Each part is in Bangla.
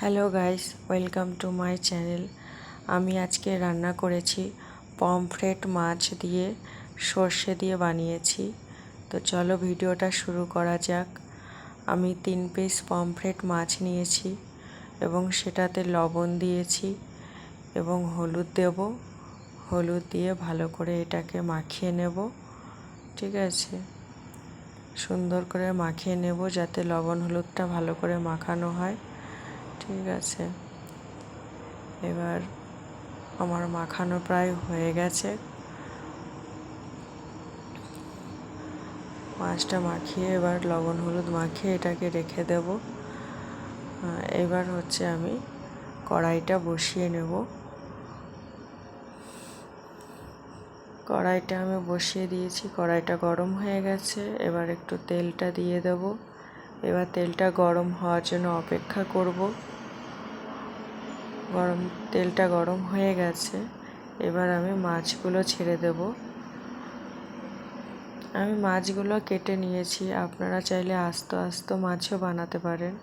Hello guys welcome to my channel আমি আজকে রান্না করেছি পমফ্রেট মাছ দিয়ে সর্ষে দিয়ে বানিয়েছি। তো চলো ভিডিওটা শুরু করা যাক। আমি তিন পিস পমফ্রেট মাছ নিয়েছি এবং সেটাতে লবণ দিয়েছি এবং হলুদ দেব। হলুদ দিয়ে ভালো করে এটাকে মাখিয়ে নেব। ঠিক আছে? সুন্দর করে মাখিয়ে নেব যাতে লবণ হলুদটা ভালো করে মাখানো হয়। ঠিক আছে। এবার আমার মাখানো প্রায় হয়ে গেছে। মাছটা মাখিয়ে এবার লবণ হলুদ মাখিয়ে এটাকে রেখে দেব। এবার হচ্ছে আমি কড়াইটা বসিয়ে নেব। কড়াইটা আমি বসিয়ে দিয়েছি, কড়াইটা গরম হয়ে গেছে। এবার একটু তেলটা দিয়ে দেব। এবার তেলটা গরম হওয়ার জন্য অপেক্ষা করব। গরম, তেলটা গরম হয়ে গেছে। এবার আমি মাছগুলো ছেড়ে দেব। আমি মাছগুলো কেটে নিয়েছি। আপনারা চাইলে আস্ত আস্ত মাছও বানাতে পারেন।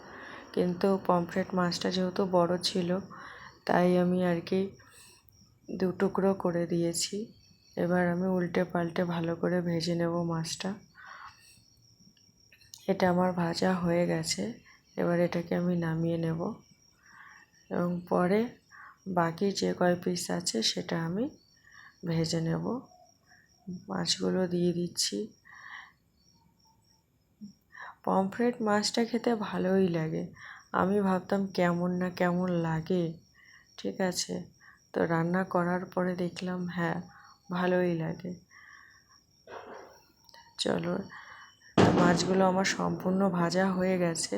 কিন্তু পমফ্রেট মাছটা যেহেতু বড় ছিল, তাই আমি আর কি দু টুকরো করে দিয়েছি। এবার আমি উল্টে পাল্টে ভালো করে ভেজে নেব মাছটা। এটা আমার ভাজা হয়ে গেছে। এবার এটাকে আমি নামিয়ে নেব। এবং পরে বাকি যে কয় পিস আছে সেটা আমি ভেজে নেব। মাছগুলো দিয়ে দিচ্ছি। পমফ্রেট মাছটা খেতে ভালোই লাগে। আমি ভাবতাম কেমন না কেমন লাগে, ঠিক আছে? তো রান্না করার পরে দেখলাম হ্যাঁ ভালোই লাগে। চলো, মাছগুলো আমার সম্পূর্ণ ভাজা হয়ে গেছে।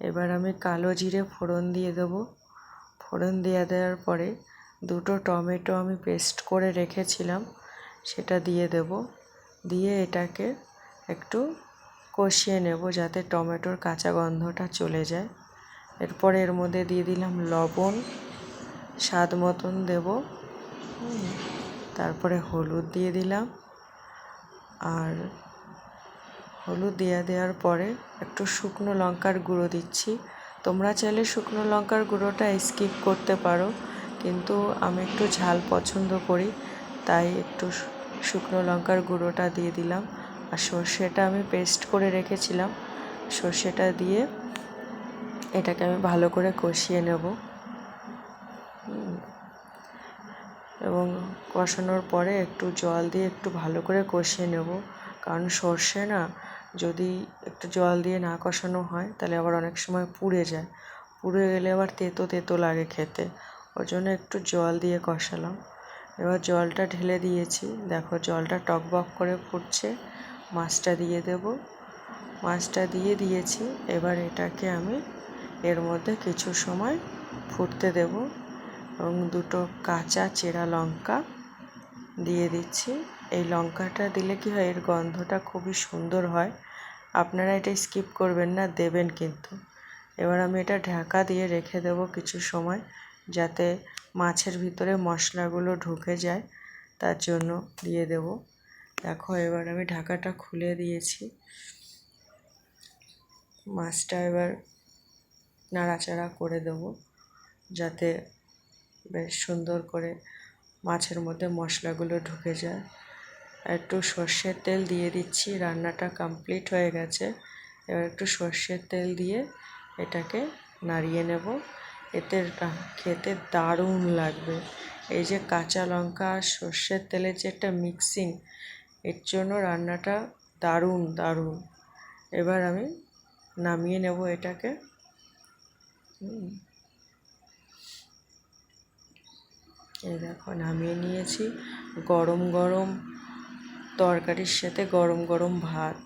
এবার আমি কালো জিরে ফোড়ন দিয়ে দেবো। ফোড়ন দিয়ে দেওয়ার পরে দুটো টমেটো আমি পেস্ট করে রেখেছিলাম, সেটা দিয়ে দেব। দিয়ে এটাকে একটু কষিয়ে নেব যাতে টমেটোর কাঁচা গন্ধটা চলে যায়। এরপরে এর মধ্যে দিয়ে দিলাম লবণ, স্বাদ মতন দেব। তারপরে হলুদ দিয়ে দিলাম। আর হলুদ দিয়ে দেওয়ার পরে একটু শুকনো লঙ্কার গুঁড়ো দিচ্ছি। তোমরা চাইলে শুকনো লঙ্কার গুঁড়োটা স্কিপ করতে পারো, কিন্তু আমি একটু ঝাল পছন্দ করি, তাই একটু শুকনো লঙ্কার গুঁড়োটা দিয়ে দিলাম। আর সর্ষেটা আমি পেস্ট করে রেখেছিলাম, সর্ষেটা দিয়ে এটাকে আমি ভালো করে কষিয়ে নেব। এবং কষানোর পরে একটু জল দিয়ে একটু ভালো করে কষিয়ে নেব, কারণ সর্ষে না যদি একটু জল দিয়ে না কষানো হয়, তাহলে আবার অনেক সময় পুড়ে যায়। পুড়ে গেলে আবার তেতো তেতো লাগে খেতে। ওর জন্য একটু জল দিয়ে কষালাম। এবার জলটা ঢেলে দিয়েছি। দেখো জলটা টকবক করে ফুটছে। মাছটা দিয়ে দেব। মাছটা দিয়ে দিয়েছি। এবার এটাকে আমি এর মধ্যে কিছু সময় ফুটতে দেব। এবং দুটো কাঁচা চেরা লঙ্কা দিয়ে দিচ্ছি। এই লঙ্কাটা দিলে কি হয়, এর গন্ধটা খুবই সুন্দর হয়। আপনারা এটা স্কিপ করবেন না, দেবেন কিন্তু। এবার আমি এটা ঢাকা দিয়ে রেখে দেব কিছু সময়, যাতে মাছের ভিতরে মশলাগুলো ঢুকে যায়, তার জন্য দিয়ে দেব। দেখো, এবার আমি ঢাকাটা খুলে দিয়েছি। মাছটা এবার নাড়াচাড়া করে দেব, যাতে বেশ সুন্দর করে মাছের মধ্যে মশলাগুলো ঢুকে যায়। একটু সর্ষের তেল দিয়ে দিচ্ছি, রান্নাটা কমপ্লিট হয়ে গেছে। এবার একটু সর্ষের তেল দিয়ে এটাকে নাড়িয়ে নেব। এতে খেতে দারুণ লাগবে। এই যে কাঁচা লঙ্কা আর সর্ষের তেলের যে একটা মিক্সিং এর জন্য রান্নাটা দারুণ দারুণ। এবার আমি নামিয়ে নেব এটাকে। এই দেখো, নামিয়ে নিয়েছি। গরম গরম তরকারির সাথে গরম গরম ভাত।